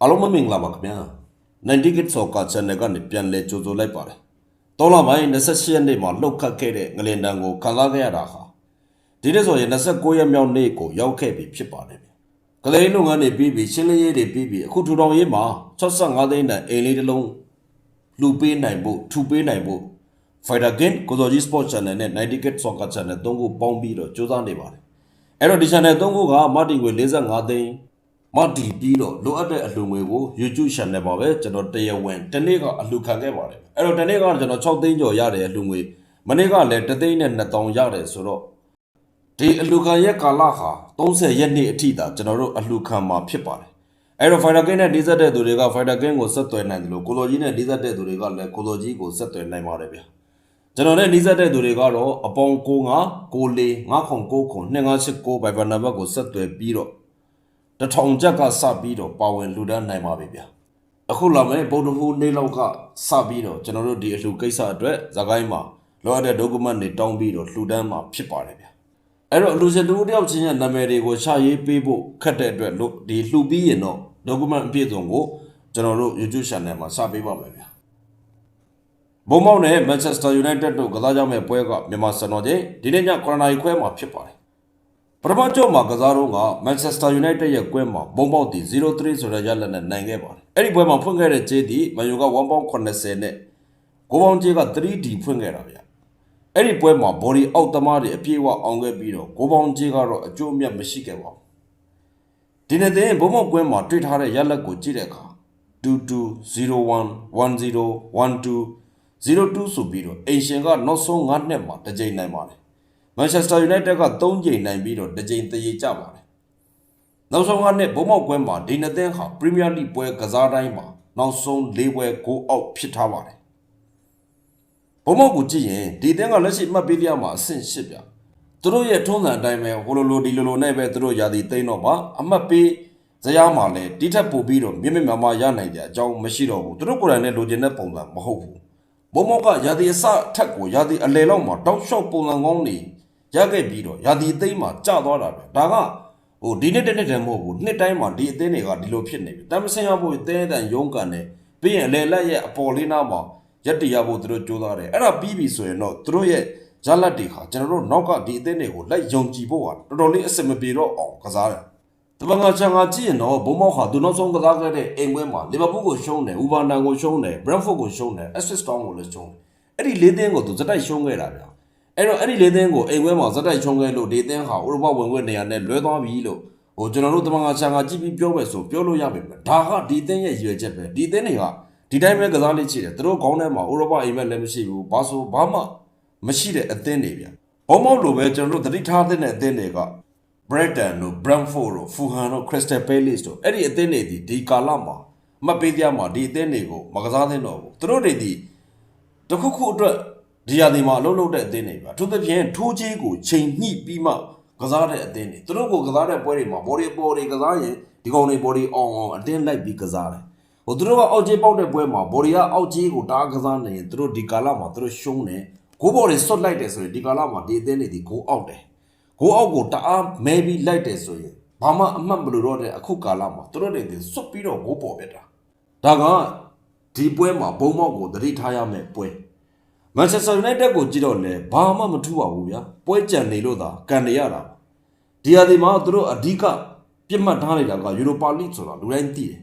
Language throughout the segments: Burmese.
အားလုံးမင်္ဂလာပါခင်ဗျာ90 kit soccer channel ကနေပြန်လည်ကြိုဆိုလိုက်ပါတယ်တောလပိုင်း28ရက်နေ့မှာလှုပ်ခတ်ခဲ့တဲ့ငလင်တန်ကိုခံစားခဲ့ရတာဟာဒီနေ့ဆိုရင်29ရက်မြောက်နေ့ကိုရောက်ခဲ့ပြီဖြစ်ပါတယ်ဗျကလေးလုပ်ငန်းတွေပြီးပြီးရှင်းလင်းရေးတွေပြီးပြီးအခုထူထောင်ရေးမှာ65သိန်းတန်အိမ်လေးတစ်လုံးလူပေးနိုင်ဖို့ထူပေးနိုင်ဖို့ Fighter Game ကိုစော်ကြီး Sport Channel နဲ့90 kit soccer channel သုံးခုပေါင်းပြီးတော့စူးစမ်းနေပါတယ်အဲ့တော့ဒီ channel သုံးခုကမတ်တင်ငွေ45သိန်း မတ်တီပြီးတော့လိုအပ်တဲ့အလှူငွေကို YouTube channel မှာပဲကျွန်တော်တရားဝင်တစ်နေ့ကအလှူခံခဲ့ပါတယ်အဲ့တော့တစ်နေ့ကကျွန်တော်6သိန်းကျော်ရတယ်အလှူငွေမနေ့ကလည်း3သိန်းနဲ့2000ရတယ်ဆိုတော့ဒီအလှူခံရက်ကာလဟာ30ရက်နေ့အထိသာကျွန်တော်တို့အလှူခံမှာဖြစ်ပါတယ်အဲ့တော့ Fighter King နဲ့ဒီဇက်တဲ့သူတွေက Fighter King ကိုဆက်သွယ်နိုင်တယ်လို့ကိုလိုကြီးနဲ့ဒီဇက်တဲ့သူတွေကလည်းကိုလိုကြီးကိုဆက်သွယ်နိုင်ပါတယ်ဗျာကျွန်တော်နဲ့ဒီဇက်တဲ့သူတွေကတော့အပေါင်း9 9 94 909 2589 Viber number ကိုဆက်သွယ်ပြီးတော့ တထောင်ချက်ကစပြီးတော့ပါဝင်လူဒန်းနိုင်ပါပြီဗျာအခုလာမယ်ဗုဒ္ဓဟူးနေ့လောက်ကစပြီးတော့ကျွန်တော်တို့ဒီအလှကိစ္စအတွက်ဇာကိုင်းမှာလောရတဲ့ document တွေတောင်းပြီးတော့လှူဒန်းမှာဖြစ်ပါတယ်ဗျာအဲ့တော့အလှရှင်တူတယောက်ချင်းရဲ့နာမည်တွေကိုရှာရေးပေးဖို့ခက်တဲ့အတွက်လို့ဒီလှူပြီးရင်တော့ document အပြည့်စုံကိုကျွန်တော်တို့ YouTube channel မှာစပေးပါမယ်ဗျာဘုံမောက်နဲ့ Manchester United တို့ကစားကြမဲ့ပွဲကမြန်မာစံတော်ချိန်ဒီနေ့ည9:00နာရီခွဲမှာဖြစ်ပါတယ် ပထမကြော့မှာကစားတော့ကမန်ချက်စတာယူနိုက်တက်ရဲ့ကွင်းမှာဘုံပေါက်တီ0-3ဆိုတဲ့ရလဒ်နဲ့နိုင်ခဲ့ပါတယ်။အဲ့ဒီပွဲမှာဖွင့်ခဲ့တဲ့ဂျေးတီမန်ယူက1ပေါင်း80နဲ့ကိုပေါင်းဂျေးက 3D ဖွင့်ခဲ့တာဗျ။အဲ့ဒီပွဲမှာဘော်ဒီအောက်သမားတွေအပြည့်အဝအောင်ခဲ့ပြီးတော့ကိုပေါင်းဂျေးကတော့အကျိုးအမြတ်မရှိခဲ့ပါဘူး။ဒီနေ့တဲ့ဘုံပေါက်ကွင်းမှာတွေ့ထားတဲ့ရလဒ်ကိုကြည့်တဲ့အခါ2201 10 12 02ဆိုပြီးတော့အိမ်ရှင်ကနောက်ဆုံး9နှစ်မှာတစ်ကြိမ်နိုင်ပါတယ်။ မန်ချက်စတာယူနိုက်တက်က3ကြိမ်နိုင်ပြီးတော့တစ်ကြိမ်တရေကြပါတယ်။နောက်ဆုံးကနှစ်ဘုံမောက်ကွင်းမှာဒီနှစ်သင်းဟာပရီးမီးယားလိပွဲကစားတိုင်းမှာနောက်ဆုံး၄ပွဲကိုအောက်ဖြစ်ထားပါတယ်။ဘုံမောက်ကိုကြည့်ရင်ဒီသင်းကလက်ရှိမှတ်ပေးပြမှာအဆင့်၈ပြ။သူတို့ရဲ့ထုံးစံအတိုင်းပဲဟိုလိုလိုဒီလိုလိုနဲ့ပဲသူတို့ရာသီသိမ်းတော့ပါအမှတ်ပေးဇယားမှာလည်းတိထက်ပို့ပြီးတော့မြင့်မြင့်မာမာရနိုင်တဲ့အကြောင်းမရှိတော့ဘူးသူတို့ကိုယ်တိုင်လည်းလိုချင်တဲ့ပုံစံမဟုတ်ဘူးဘုံမောက်ကရာသီအစထက်ကိုရာသီအလယ်လောက်မှာတောက်လျှောက်ပုံစံကောင်းနေ ရခဲ့ပြီးတော့ရာသီသိမ်းမှာကျသွားတာပဲဒါကဟိုဒီနေ့တစ်နေ့တည်းမဟုတ်ဘူးနှစ်တိုင်းမှာဒီအသင်းတွေကဒီလိုဖြစ်နေပြီတမစင်ရဖို့အသင်းအတန်ရုံးကန်နေပြီးရင်အလယ်လက်ရဲ့အပေါ်လေးနားမှာရက်တရဖို့သူတို့ကြိုးစားတယ်အဲ့ဒါပြီးပြီဆိုရင်တော့သူတို့ရဲ့ရလတ်တွေဟာကျွန်တော်တို့နောက်ကဒီအသင်းတွေကိုလိုက်ယုံကြည်ဖို့ဟာတော်တော်လေးအဆင်မပြေတော့အောင်ကစားတယ်တပငါချန်ကကြည့်ရင်တော့ဘုံမောက်ဟာသူနောက်ဆုံးကစားခဲ့တဲ့အိမ်ပွဲမှာလီဗာပူးကိုရှုံးတယ်၊ဥဘာနန်ကိုရှုံးတယ်၊ဘရန့်ဖို့ကိုရှုံးတယ်၊အက်ဆစ်တောင်းကိုလည်းရှုံးတယ်။အဲ့ဒီလေးသင်းကိုသူဇက်တိုက်ရှုံးခဲ့တာဗျာ။ အဲ့တော့အဲ့ဒီလေးသင်းကိုအိမ်ပွဲမှာဇက်တိုက်ရှုံးခဲ့လို့ဒီသင်းဟာဥရောပဝင်ခွင့်နေရာနဲ့လွဲသွားပြီလို့ဟိုကျွန်တော်တို့တပငါချန်ကကြည့်ပြီးပြောမယ်ဆိုပြောလို့ရပြီပဲ။ဒါကဒီသင်းရဲ့ရည်ရွယ်ချက်ပဲ။ဒီသင်းတွေကဒီတိုင်းပဲကစားလေးချစ်တယ်။သူတို့ခေါင်းထဲမှာဥရောပအိမ်မက်လည်းမရှိဘူး။ဘာဆိုဘာမှမရှိတဲ့အသင်းတွေဗျာ။ဘုံမောက်လိုပဲကျွန်တော်တို့သတိထားတဲ့အသင်းတွေက Brighton တို့ Brentford တို့ Fulham တို့ Crystal Palace တို့အဲ့ဒီအသင်းတွေဒီဒီကာလမှာအမှတ်ပေးပြမှာဒီအသင်းတွေကိုမကစားသင့်တော့ဘူးသူတို့တွေဒီတစ်ခုခုအတွက် ဒီရာသီမှာအလုပ်လုပ်တဲ့အသင်းတွေပါသူသဖြင့်ထိုးချေးကိုချိန်ညှိပြီးမှကစားတဲ့အသင်းတွေသူတို့ကိုကစားတဲ့ပွဲတွေမှာ body ပေါ်တွေကစားရင်ဒီကောင်တွေ body အောင်အောင်အတင်းလိုက်ပြီးကစားတယ်ဟိုသူတို့ကအောက်ချေးပေါက်တဲ့ပွဲမှာ body ကအောက်ချေးကိုတားကစားနေရင်သူတို့ဒီကာလမှာသူတို့ရှုံးတယ်ကိုဘော်တွေဆွတ်လိုက်တယ်ဆိုရင်ဒီကာလမှာဒီအသင်းတွေဒီကိုအောက်တယ်ကိုအောက်ကိုတအားမဲပြီးလိုက်တယ်ဆိုရင်ဘာမှအမှတ်မလို့တော့တဲ့အခုကာလမှာသူတို့တွေစွတ်ပြီးတော့ကိုပေါ်ပြတာဒါကဒီပွဲမှာဘုံမောက်ကိုသတိထားရမယ်ပွဲ မန်ချက်စတာယူနိုက်တက်ကိုကြည့်တော့လေဘာမှမထူပါဘူးဗျာပွဲကြံနေလို့သာကန်နေရတာဒီဟာဒီမှာသူတို့အဓိကပြစ်မှတ်ထားနေတာကယူရိုပါလိဆိုတာလူတိုင်းသိတယ်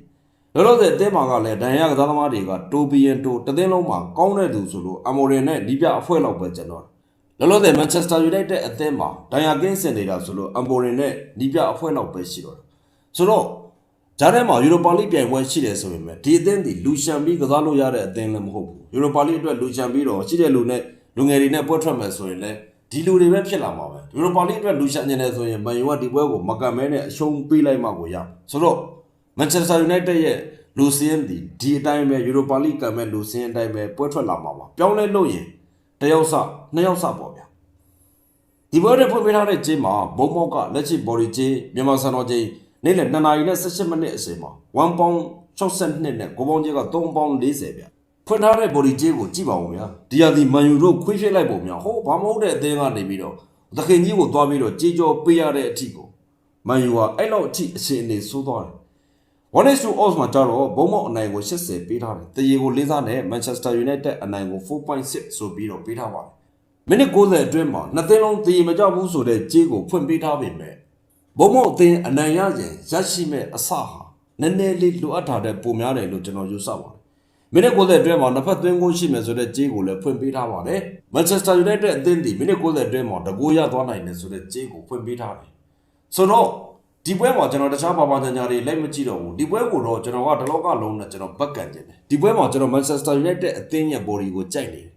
လောလောဆယ်အသင်းမှာကလည်းဒဏ်ရာကစားသမားတွေကတိုဘီယန်တိုတသင်းလုံးမှာကောင်းတဲ့သူဆိုလို့အမိုရင်နဲ့ဒီပြအဖွဲ့လောက်ပဲကျွန်တော်လောလောဆယ်မန်ချက်စတာယူနိုက်တက်အသင်းမှာဒိုင်ယာကင်းစင်နေတာဆိုလို့အမ်ပိုရင်နဲ့နီးပြအဖွဲ့လောက်ပဲရှိတော့တယ်ဆိုတော့ ဂျားထဲမှာယူရိုပါလိပြိုင်ပွဲရှိတယ်ဆိုပေမဲ့ဒီအသင်းဒီလူရှန်ပြီးကစားလို့ရတဲ့အသင်းလည်းမဟုတ်ဘူးယူရိုပါလိအတွက်လူရှန်ပြီးတော့ရှိတဲ့လူနဲ့လူငယ်တွေနဲ့ပွဲထွက်မယ်ဆိုရင်လည်းဒီလူတွေပဲဖြစ်လာမှာပဲယူရိုပါလိအတွက်လူရှန်နေတယ်ဆိုရင်မန်ယူကဒီပွဲကိုမကန်မဲနဲ့အရှုံးပေးလိုက်မှကိုရဆိုတော့မန်ချက်စတာယူနိုက်တက်ရဲ့လူစင်းဒီဒီအတိုင်းပဲယူရိုပါလိကန်မဲ့လူစင်းအတိုင်းပဲပွဲထွက်လာမှာပါပြောင်းလဲလို့ရင်တယောက်စနှစ်ယောက်စပေါ့ဗျာဒီပွဲတွေဖွင့်ပေးထားတဲ့ဂျင်းမှာဘုံမောက်ကလက်ရှိဘော်ဒီဂျင်းမြန်မာစံတော်ဂျင်း နေ့လယ်2နာရီနဲ့18မိနစ်အချိန်မှာ1ပေါင်62နဲ့ကိုပေါင်ကြီးက3ပေါင်40ဗျဖွင့်ထားတဲ့ဘော်ဒီဂျင်းကိုကြည့်ပါဦးဗျာဒီဟာဒီမန်ယူတို့ခွေးဖြစ်လိုက်ပုံများဟိုဘာမဟုတ်တဲ့အသင်းကနေပြီးတော့သခင်ကြီးကိုသွားပြီးတော့ကြေးကြောပေးရတဲ့အထိကိုမန်ယူကအဲ့လောက်အထိအရှင်အနေဆိုးသွားတယ်1 to odds မှာကြတော့ဘုံမောက်အနိုင်ကို80ပေးထားတယ်တရေကိုလေးစားနဲ့ Manchester United အနိုင်ကို4.6ဆိုပြီးတော့ပေးထားပါတယ်မိနစ်90အတွင်းမှာနှစ်သင်းလုံးတရေမကြောက်ဘူးဆိုတဲ့ကြေးကိုဖွင့်ပေးထားပေမဲ့ ဘုံမောက်အသင်းအနိုင်ရရင်ရရှိမဲ့အစဟာနည်းနည်းလေးလိုအပ်တာတဲ့ပုံများတယ်လို့ကျွန်တော်ယူဆပါတယ်မိနစ်90အတွင်းမှာနှစ်ဖက်သွင်းကိုရှိမယ်ဆိုတဲ့ကြေးကိုလည်းဖွင့်ပေးထားပါတယ် Manchester United အသင်းဒီမိနစ်90အတွင်းမှာတကူရသွားနိုင်တယ်ဆိုတဲ့ကြေးကိုဖွင့်ပေးထားတယ်ဆိုတော့ဒီပွဲမှာကျွန်တော်တခြားဘာဘာညာညာတွေလိုက်မကြည့်တော့ဘူးဒီပွဲကိုတော့ကျွန်တော်ကတလောကလုံးနဲ့ကျွန်တော်ဘက်ကန်နေတယ်ဒီပွဲမှာကျွန်တော် Manchester United အသင်းရဲ့ body ကိုကြိုက်နေတယ်။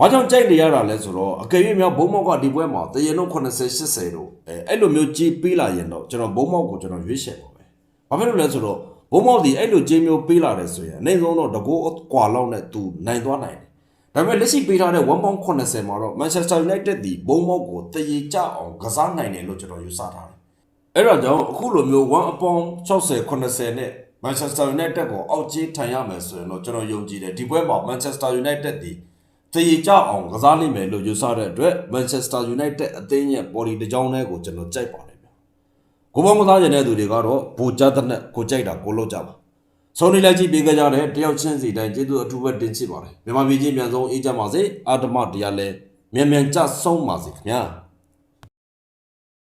ဘာကြောင့်ကြိုက်နေရတာလဲဆိုတော့အကယ်၍များဘုံမောက်ကဒီပွဲမှာတရေလုံး80 80တို့အဲအဲ့လိုမျိုးကြီးပေးလာရင်တော့ကျွန်တော်ဘုံမောက်ကိုကျွန်တော်ရွေးချယ်ပါပဲ။ဘာဖြစ်လို့လဲဆိုတော့ဘုံမောက်ဒီအဲ့လိုကြီးမျိုးပေးလာတယ်ဆိုရင်အနည်းဆုံးတော့တကောကွာလောက်နဲ့သူနိုင်သွားနိုင်တယ်။ဒါပေမဲ့လက်ရှိပေးထားတဲ့1.80မှာတော့ Manchester United ဒီဘုံမောက်ကိုတရေကြအောင်ကစားနိုင်တယ်လို့ကျွန်တော်ယူဆထားတယ်။အဲ့တော့ကြောင့်အခုလိုမျိုး1အပေါင်း60 80နဲ့ Manchester United ကိုအောက်ကြီးထိုင်ရမယ်ဆိုရင်တော့ကျွန်တော်ယုံကြည်တယ်ဒီပွဲမှာ Manchester United ဒီ တည်ကြအောင်ကစားနိုင်မယ်လို့ယူဆတဲ့အတွက် Manchester United အသင်းရဲ့ body တစ်ကြောင်းလေးကိုကျွန်တော်ကြိုက်ပါတယ်ဗျ။ကိုပေါင်းကစားရတဲ့သူတွေကတော့ဘူကြတဲ့နဲ့ကိုကြိုက်တာကိုလုပ်ကြပါ။ဆုံးနေလိုက်ကြည့်ပေးကြတဲ့တယောက်ချင်းစီတိုင်းကျေးဇူးအထူးပဲတင်ရှိပါတယ်။မြန်မာပြည်ချင်းမြန်ဆုံးအေးကြပါစေ။အာတမတရားလဲမြန်မြန်ကြဆုံးပါစေခင်ဗျာ။